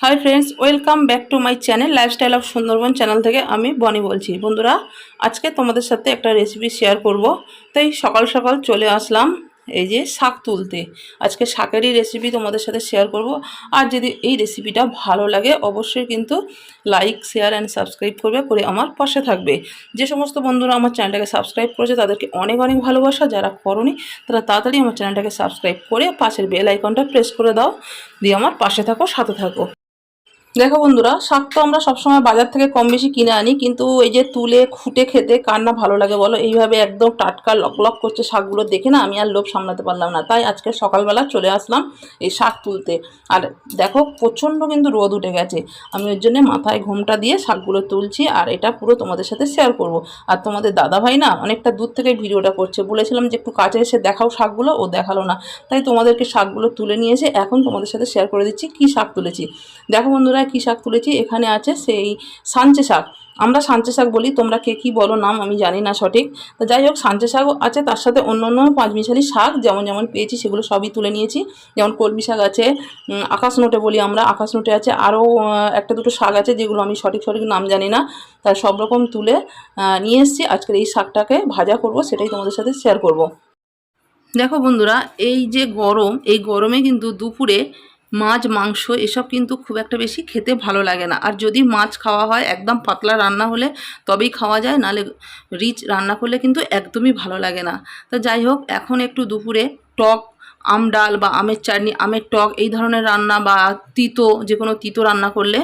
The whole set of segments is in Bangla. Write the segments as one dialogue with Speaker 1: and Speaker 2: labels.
Speaker 1: Hi friends welcome back to my channel lifestyle of Sundarban channel থেকে আমি বনি বলছি। বন্ধুরা, আজকে তোমাদের সাথে একটা রেসিপি শেয়ার করব। তাই সকাল সকাল চলে আসলাম এই যে শাক তুলতে। আজকে শাকেরই রেসিপি তোমাদের সাথে শেয়ার করব। আর যদি এই রেসিপিটা ভালো লাগে, অবশ্যই কিন্তু লাইক শেয়ার অ্যান্ড সাবস্ক্রাইব করবে, করে আমার পাশে থাকবে। যে সমস্ত বন্ধুরা আমার চ্যানেলটাকে সাবস্ক্রাইব করেছে, তাদেরকে অনেক অনেক ভালোবাসা। যারা করনি, তারা তাড়াতাড়ি আমার চ্যানেলটাকে সাবস্ক্রাইব করে পাশের বেল আইকনটা প্রেস করে দাও। দিয়ে আমার পাশে থাকো, সাথে থাকো। দেখো বন্ধুরা, শাক তো আমরা সবসময় বাজার থেকে কম বেশি কিনে আনি, কিন্তু এই যে তুলে, খুঁটে খেতে কার না ভালো লাগে বলো? এইভাবে একদম টাটকা লক লক করছে শাকগুলো দেখে না আমি আর লোভ সামলাতে পারলাম না। তাই আজকে সকালবেলা চলে আসলাম এই শাক তুলতে। আর দেখো, প্রচণ্ড কিন্তু রোদ উঠে গেছে। আমি ওর জন্য মাথায় ঘোমটা দিয়ে শাকগুলো তুলছি আর এটা পুরো তোমাদের সাথে শেয়ার করব। আর তোমাদের দাদা ভাই না অনেকটা দূর থেকে ভিডিওটা করছে। বলেছিলাম যে একটু কাছে এসে দেখাও শাকগুলো, ও দেখাল না। তাই তোমাদেরকে শাকগুলো তুলে নিয়ে এসে এখন তোমাদের সাথে শেয়ার করে দিচ্ছি কী শাক তুলেছি। দেখো বন্ধুরা কী শাক তুলেছি? এখানে আছে সেই সাঞ্চে শাক। আমরা সাঞ্চে শাক বলি, তোমরা কে কী বলো নাম আমি জানি না সঠিক। তো যাই হোক, সাঞ্চে শাকও আছে, তার সাথে অন্য অন্য পাঁচমিশালি শাক যেমন যেমন পেয়েছি সেগুলো সবই তুলে নিয়েছি। যেমন কলমি শাক আছে আকাশ নোটে বলি আমরা, আকাশ নোটে আছে, আরও একটা দুটো শাক আছে যেগুলো আমি সঠিক সঠিক নাম জানি না তার সব রকম তুলে নিয়ে এসেছি। আজকের এই শাকটাকে ভাজা করব, সেটাই তোমাদের সাথে শেয়ার করব। দেখো বন্ধুরা, এই যে গরম, এই গরমে কিন্তু দুপুরে মাছ, মাংস এসব কিন্তু খুব একটা বেশি খেতে ভালো লাগে না। আর যদি মাছ খাওয়া হয়, একদম পাতলা রান্না হলে তবেই খাওয়া যায়, নালে রিচ রান্না করলে কিন্তু একদমই ভালো লাগে না। তো যাই হোক, এখন একটু দুপুরে টক, আম ডাল বা আমের চাটনি, আমের টক এই ধরনের রান্না বা তিতো যে কোনো তিতো রান্না করলে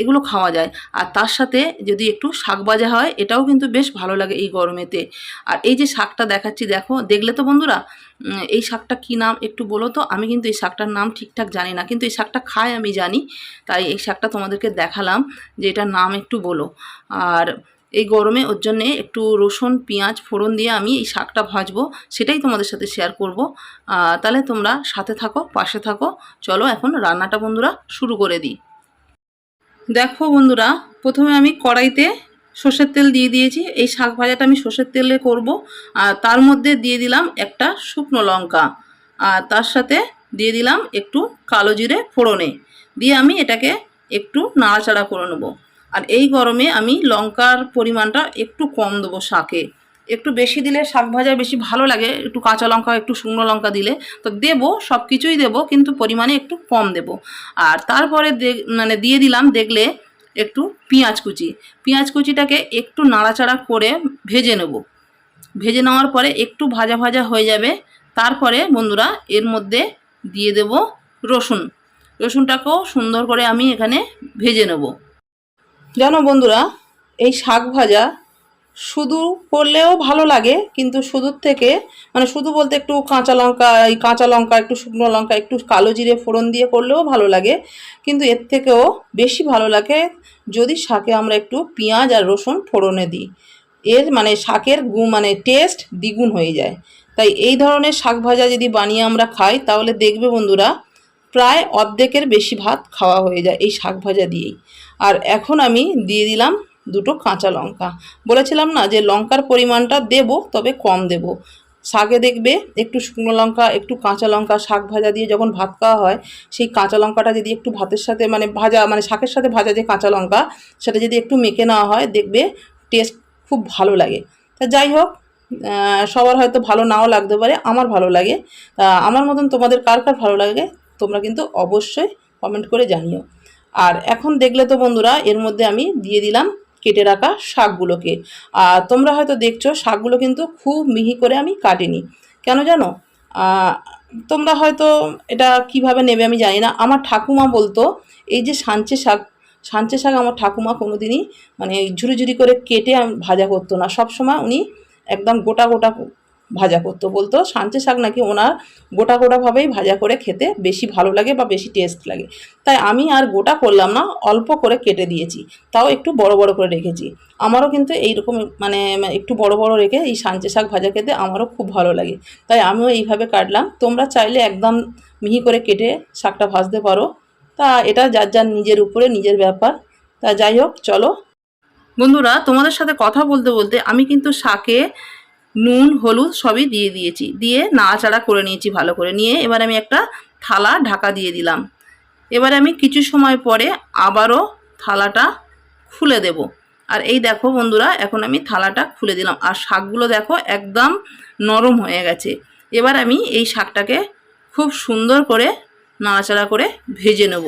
Speaker 1: এগুলো খাওয়া যায়। আর তার সাথে যদি একটু শাক ভাজা হয়, এটাও কিন্তু বেশ ভালো লাগে এই গরমেতে। আর এই যে শাকটা দেখাচ্ছি, দেখো, দেখলে তো বন্ধুরা এই শাকটা কী নাম একটু বলো তো? আমি কিন্তু এই শাকটার নাম ঠিকঠাক জানি না, কিন্তু এই শাকটা খায় আমি জানি। তাই এই শাকটা তোমাদেরকে দেখালাম যে এটার নাম একটু বলো। আর এই গরমে ওর জন্যে একটু রসুন, পেঁয়াজ, ফোড়ন দিয়ে আমি এই শাকটা ভাজবো, সেটাই তোমাদের সাথে শেয়ার করব। তাহলে তোমরা সাথে থাকো, পাশে থাকো। চলো এখন রান্নাটা বন্ধুরা শুরু করে দিই। দেখো বন্ধুরা, প্রথমে আমি কড়াইতে সর্ষের তেল দিয়ে দিয়েছি। এই শাক ভাজাটা আমি সর্ষের তেলে করব। আর তার মধ্যে দিয়ে দিলাম একটা শুকনো লঙ্কা। আর তার সাথে দিয়ে দিলাম একটু কালো জিরে ফোড়নে। দিয়ে আমি এটাকে একটু নাড়াচাড়া করে নেব। আর এই গরমে আমি লঙ্কার পরিমাণটা একটু কম দেবো শাকে। একটু বেশি দিলে শাক ভাজা বেশি ভালো লাগে, একটু কাঁচা লঙ্কা, একটু শুকনো লঙ্কা দিলে। তো দেবো সব কিছুই দেবো, কিন্তু পরিমাণে একটু কম দেবো। আর তারপরে মানে দিয়ে দিলাম দেখলে একটু পেঁয়াজ কুচি। পেঁয়াজ কুচিটাকে একটু নাড়াচাড়া করে ভেজে নেব। ভেজে নেওয়ার পরে একটু ভাজা ভাজা হয়ে যাবে। তারপরে বন্ধুরা এর মধ্যে দিয়ে দেব রসুন। রসুনটাকেও সুন্দর করে আমি এখানে ভেজে নেব। জানো বন্ধুরা, এই শাক ভাজা শুধু করলেও ভালো লাগে, কিন্তু শুধুর থেকে মানে শুধু বলতে একটু কাঁচা লঙ্কা, এই কাঁচা লঙ্কা, একটু শুকনো লঙ্কা, একটু কালো জিরে ফোড়ন দিয়ে করলেও ভালো লাগে, কিন্তু এর থেকেও বেশি ভালো লাগে যদি শাকে আমরা একটু পেঁয়াজ আর রসুন ফোড়নে দিই। এর মানে শাকের গু মানে টেস্ট দ্বিগুণ হয়ে যায়। তাই এই ধরনের শাক ভাজা যদি বানিয়ে আমরা খাই, তাহলে দেখবে বন্ধুরা, প্রায় অর্ধেকের বেশি ভাত খাওয়া হয়ে যায় এই শাক ভাজা দিয়েই। আর এখন আমি দিয়ে দিলাম দুটো কাঁচা লঙ্কা। বলেছিলাম না যে লঙ্কার পরিমাণটা দেব, তবে কম দেব। শাকে দেখবে একটু শুকনো লঙ্কা, একটু কাঁচা লঙ্কা, শাক ভাজা দিয়ে যখন ভাত খাওয়া হয়, সেই কাঁচা লঙ্কাটা যদি একটু ভাতের সাথে মানে ভাজা মানে শাকের সাথে ভাজা যে কাঁচা লঙ্কা, সেটা যদি একটু মেখে নেওয়া হয়, দেখবে টেস্ট খুব ভালো লাগে। তা যাই হোক সবার হয়তো ভালো নাও লাগতে পারে, আমার ভালো লাগে। আমার মতন তোমাদের কার কার ভালো লাগে, তোমরা কিন্তু অবশ্যই কমেন্ট করে জানিও। আর এখন দেখলে তো বন্ধুরা, এর মধ্যে আমি দিয়ে দিলাম কেটে রাখা শাকগুলোকে। আর তোমরা হয়তো দেখছ, শাকগুলো কিন্তু খুব মিহি করে আমি কাটিনি। কেন জানো? তোমরা হয়তো এটা কীভাবে নেবে আমি জানি না। আমার ঠাকুমা বলতো, এই যে সাঞ্চে শাক সাঞ্চে শাক আমার ঠাকুমা কোনোদিনই মানে ঝুরি ঝুরি করে কেটে ভাজা করতো না। সব সময় উনি একদম গোটা গোটা ভাজা করতো বলতো। সাঞ্চে শাক নাকি ওনার গোটা গোটাভাবেই ভাজা করে খেতে বেশি ভালো লাগে বা বেশি টেস্ট লাগে। তাই আমি আর গোটা করলাম না, অল্প করে কেটে দিয়েছি। তাও একটু বড় বড় করে রেখেছি। আমারও কিন্তু এইরকম মানে একটু বড় বড় রেখে এই সাঞ্চে শাক ভাজা খেতে আমারও খুব ভালো লাগে। তাই আমিও এইভাবে কাটলাম। তোমরা চাইলে একদম মিহি করে কেটে শাকটা ভাজতে পারো। তা এটা যার যার নিজের উপরে নিজের ব্যাপার। তা যাই হোক, চলো। বন্ধুরা, তোমাদের সাথে কথা বলতে বলতে আমি কিন্তু শাকে নুন, হলুদ সবই দিয়ে দিয়েছি। দিয়ে নাড়াচাড়া করে নিয়েছি ভালো করে। নিয়ে এবার আমি একটা থালা ঢাকা দিয়ে দিলাম। এবার আমি কিছু সময় পরে আবারও থালাটা খুলে দেব। আর এই দেখো বন্ধুরা, এখন আমি থালাটা খুলে দিলাম। আর শাকগুলো দেখো একদম নরম হয়ে গেছে। এবার আমি এই শাকটাকে খুব সুন্দর করে নাড়াচাড়া করে ভেজে নেব।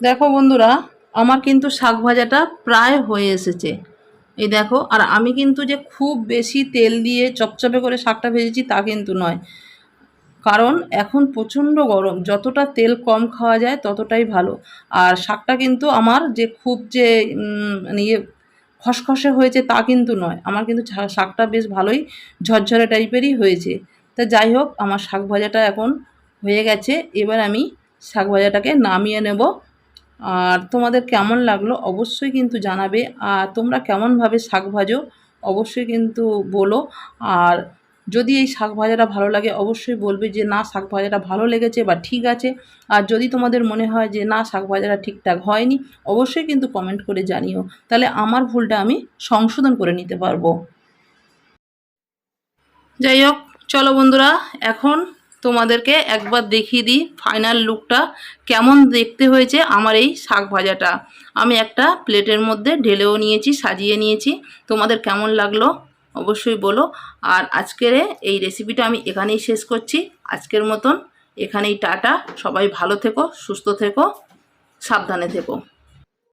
Speaker 1: দেখো বন্ধুরা, আমার কিন্তু শাক ভাজাটা প্রায় হয়ে এসেছে। এই দেখো, আর আমি কিন্তু যে খুব বেশি তেল দিয়ে চপচপে করে শাকটা ভেজেছি তা কিন্তু নয়। কারণ এখন প্রচণ্ড গরম, যতটা তেল কম খাওয়া যায় ততটাই ভালো। আর শাকটা কিন্তু আমার যে খুব যে ইয়ে খসখসে হয়েছে তা কিন্তু নয়। আমার কিন্তু শাকটা বেশ ভালোই ঝরঝরে টাইপেরই হয়েছে। তা যাই হোক, আমার শাক ভাজাটা এখন হয়ে গেছে। এবার আমি শাক ভাজাটাকে নামিয়ে নেব। আর তোমাদের কেমন লাগল অবশ্যই কিন্তু জানাবে। আর তোমরা কেমনভাবে শাক ভাজো অবশ্যই কিন্তু বলো। আর যদি এই শাক ভাজাটা ভালো লাগে অবশ্যই বলবে যে, না, শাক ভাজাটা ভালো লেগেছে বা ঠিক আছে। আর যদি তোমাদের মনে হয় যে, না, শাক ভাজাটা ঠিকঠাক হয়নি, অবশ্যই কিন্তু কমেন্ট করে জানিও। তাহলে আমার ভুলটা আমি সংশোধন করে নিতে পারব। যাই হোক, চলো বন্ধুরা, এখন তোমাদেরকে একবার দেখিয়ে দিই ফাইনাল লুকটা কেমন দেখতে হয়েছে আমার এই শাক ভাজাটা। আমি একটা প্লেটের মধ্যে ঢেলেও নিয়েছি, সাজিয়ে নিয়েছি। তোমাদের কেমন লাগল অবশ্যই বলো। আর আজকের এই রেসিপিটা আমি এখানেই শেষ করছি। আজকের মতন এখানেই টাটা। সবাই ভালো থেকো, সুস্থ থেকো, সাবধানে থেকো।